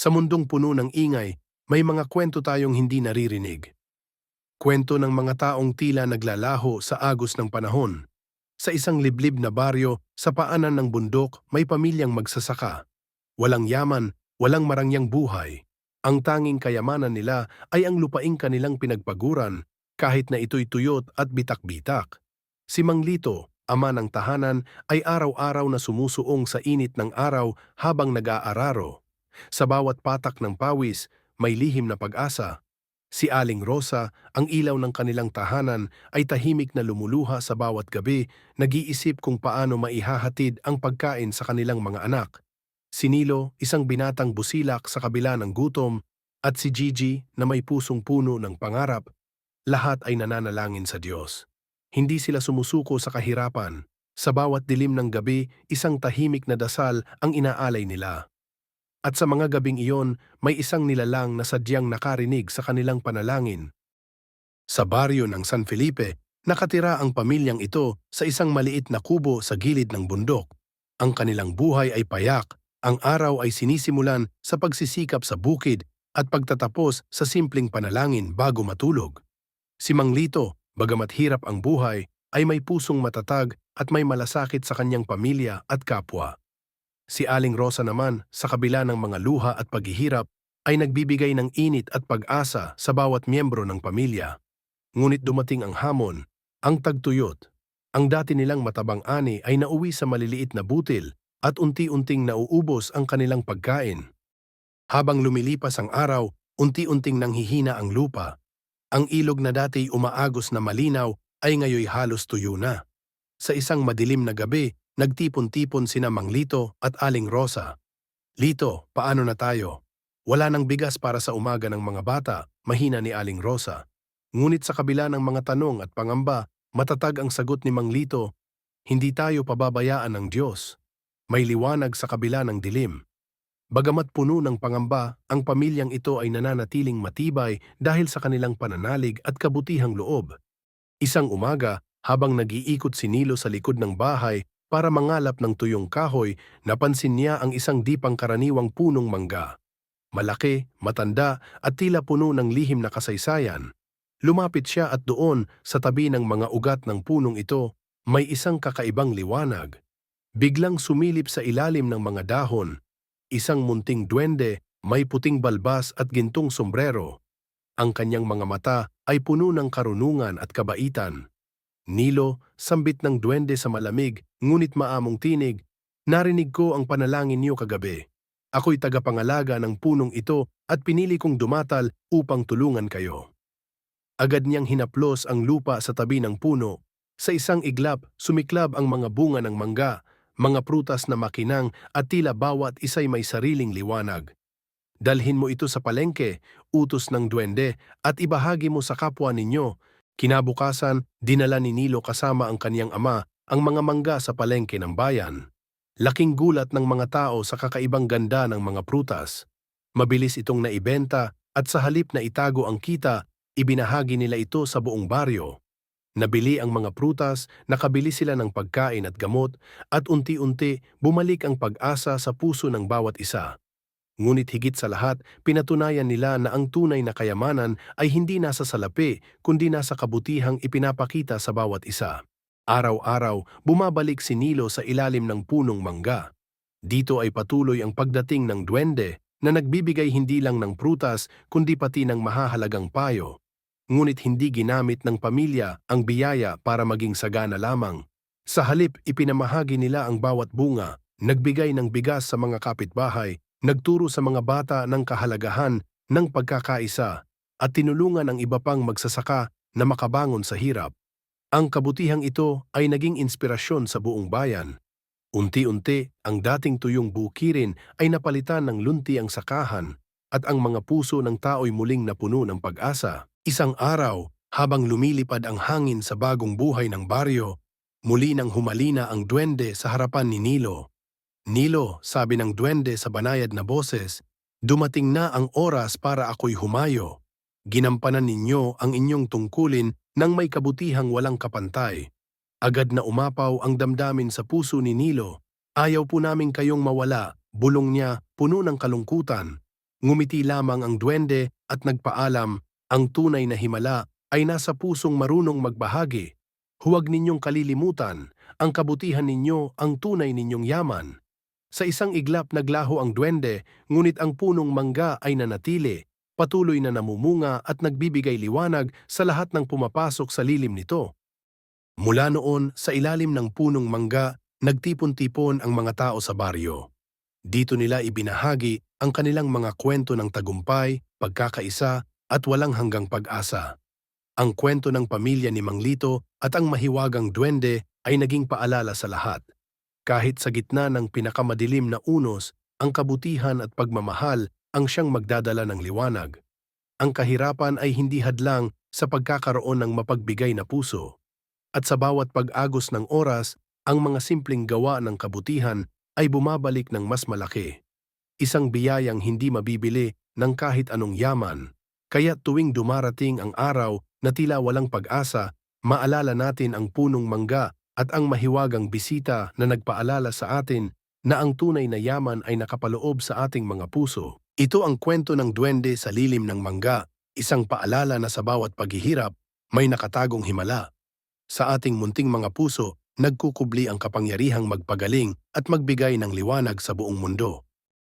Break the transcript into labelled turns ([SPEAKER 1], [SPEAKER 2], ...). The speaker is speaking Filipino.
[SPEAKER 1] Sa mundong puno ng ingay, may mga kwento tayong hindi naririnig. Kwento ng mga taong tila naglalaho sa agos ng panahon. Sa isang liblib na baryo, sa paanan ng bundok, may pamilyang magsasaka. Walang yaman, walang marangyang buhay. Ang tanging kayamanan nila ay ang lupaing kanilang pinagpaguran, kahit na ito'y tuyot at bitak-bitak. Si Mang Lito, ama ng tahanan, ay araw-araw na sumusuong sa init ng araw habang nag-aararo. Sa bawat patak ng pawis, may lihim na pag-asa. Si Aling Rosa, ang ilaw ng kanilang tahanan, ay tahimik na lumuluha sa bawat gabi, nag-iisip kung paano maihahatid ang pagkain sa kanilang mga anak. Si Nilo, isang binatang busilak sa kabila ng gutom, at si Gigi na may pusong puno ng pangarap, lahat ay nananalangin sa Diyos. Hindi sila sumusuko sa kahirapan. Sa bawat dilim ng gabi, isang tahimik na dasal ang inaalay nila. At sa mga gabing iyon, may isang nilalang na sadyang nakarinig sa kanilang panalangin. Sa baryo ng San Felipe, nakatira ang pamilyang ito sa isang maliit na kubo sa gilid ng bundok. Ang kanilang buhay ay payak, ang araw ay sinisimulan sa pagsisikap sa bukid at pagtatapos sa simpleng panalangin bago matulog. Si Mang Lito, bagamat hirap ang buhay, ay may pusong matatag at may malasakit sa kanyang pamilya at kapwa. Si Aling Rosa naman, sa kabila ng mga luha at paghihirap, ay nagbibigay ng init at pag-asa sa bawat miyembro ng pamilya. Ngunit dumating ang hamon, ang tagtuyot. Ang dati nilang matabang ani ay nauwi sa maliliit na butil at unti-unting nauubos ang kanilang pagkain. Habang lumilipas ang araw, unti-unting nanghihina ang lupa. Ang ilog na dati umaagos na malinaw ay ngayoy halos tuyo na. Sa isang madilim na gabi, nagtipon-tipon sina Mang Lito at Aling Rosa. Lito, paano na tayo? Wala nang bigas para sa umaga ng mga bata, mahina ni Aling Rosa. Ngunit sa kabila ng mga tanong at pangamba, matatag ang sagot ni Mang Lito, hindi tayo pababayaan ng Diyos. May liwanag sa kabila ng dilim. Bagamat puno ng pangamba, ang pamilyang ito ay nananatiling matibay dahil sa kanilang pananalig at kabutihang loob. Isang umaga, habang nag-iikot si Nilo sa likod ng bahay para mangalap ng tuyong kahoy, napansin niya ang isang di pangkaraniwang punong mangga. Malaki, matanda at tila puno ng lihim na kasaysayan. Lumapit siya at doon, sa tabi ng mga ugat ng punong ito, may isang kakaibang liwanag. Biglang sumilip sa ilalim ng mga dahon, isang munting duwende, may puting balbas at gintong sombrero. Ang kanyang mga mata ay puno ng karunungan at kabaitan. Nilo, sambit ng duwende sa malamig, ngunit maamong tinig, narinig ko ang panalangin niyo kagabi. Ako'y tagapangalaga ng punong ito at pinili kong dumatal upang tulungan kayo. Agad niyang hinaplos ang lupa sa tabi ng puno. Sa isang iglap, sumiklab ang mga bunga ng mangga, mga prutas na makinang at tila bawat isa'y may sariling liwanag. Dalhin mo ito sa palengke, utos ng duwende, at ibahagi mo sa kapwa ninyo. Kinabukasan, dinala ni Nilo kasama ang kaniyang ama ang mga mangga sa palengke ng bayan. Laking gulat ng mga tao sa kakaibang ganda ng mga prutas. Mabilis itong naibenta at sa halip na itago ang kita, ibinahagi nila ito sa buong baryo. Nabili ang mga prutas, nakabili sila ng pagkain at gamot, at unti-unti bumalik ang pag-asa sa puso ng bawat isa. Ngunit higit sa lahat, pinatunayan nila na ang tunay na kayamanan ay hindi nasa salapi, kundi nasa kabutihang ipinapakita sa bawat isa. Araw-araw, bumabalik si Nilo sa ilalim ng punong mangga. Dito ay patuloy ang pagdating ng duwende na nagbibigay hindi lang ng prutas kundi pati ng mahahalagang payo ngunit hindi ginamit ng pamilya ang biyaya para maging sagana lamang. Sa halip, ipinamahagi nila ang bawat bunga, nagbigay ng bigas sa mga kapitbahay, nagturo sa mga bata ng kahalagahan ng pagkakaisa, at tinulungan ang iba pang magsasaka na makabangon sa hirap. Ang kabutihang ito ay naging inspirasyon sa buong bayan. Unti-unti, ang dating tuyong bukirin ay napalitan ng lunti ang sakahan at ang mga puso ng tao'y muling napuno ng pag-asa. Isang araw, habang lumilipad ang hangin sa bagong buhay ng baryo, muli nang humalina ang duwende sa harapan ni Nilo. Nilo, sabi ng duwende sa banayad na boses, dumating na ang oras para ako'y humayo. Ginampanan ninyo ang inyong tungkulin ng may kabutihang walang kapantay. Agad na umapaw ang damdamin sa puso ni Nilo. Ayaw po namin kayong mawala, bulong niya, puno ng kalungkutan. ngumiti lamang ang duwende at nagpaalam, ang tunay na himala ay nasa pusong marunong magbahagi. Huwag ninyong kalilimutan, ang kabutihan ninyo ang tunay ninyong yaman. Sa isang iglap naglaho ang duwende, ngunit ang punong mangga ay nanatili, patuloy na namumunga at nagbibigay liwanag sa lahat ng pumapasok sa lilim nito. Mula noon, sa ilalim ng punong mangga, nagtipon-tipon ang mga tao sa baryo. Dito nila ibinahagi ang kanilang mga kwento ng tagumpay, pagkakaisa at walang hanggang pag-asa. Ang kwento ng pamilya ni Manglito at ang mahiwagang duwende ay naging paalala sa lahat. Kahit sa gitna ng pinakamadilim na unos, ang kabutihan at pagmamahal ang siyang magdadala ng liwanag. Ang kahirapan ay hindi hadlang sa pagkakaroon ng mapagbigay na puso. At sa bawat pag-agos ng oras, ang mga simpleng gawa ng kabutihan ay bumabalik ng mas malaki. Isang biyayang hindi mabibili ng kahit anong yaman. Kaya tuwing dumarating ang araw na tila walang pag-asa, maalala natin ang punong mangga at ang mahiwagang bisita na nagpaalala sa atin na ang tunay na yaman ay nakapaloob sa ating mga puso. Ito ang kwento ng duwende sa lilim ng mangga, isang paalala na sa bawat paghihirap may nakatagong himala. Sa ating munting mga puso, nagkukubli ang kapangyarihang magpagaling at magbigay ng liwanag sa buong mundo.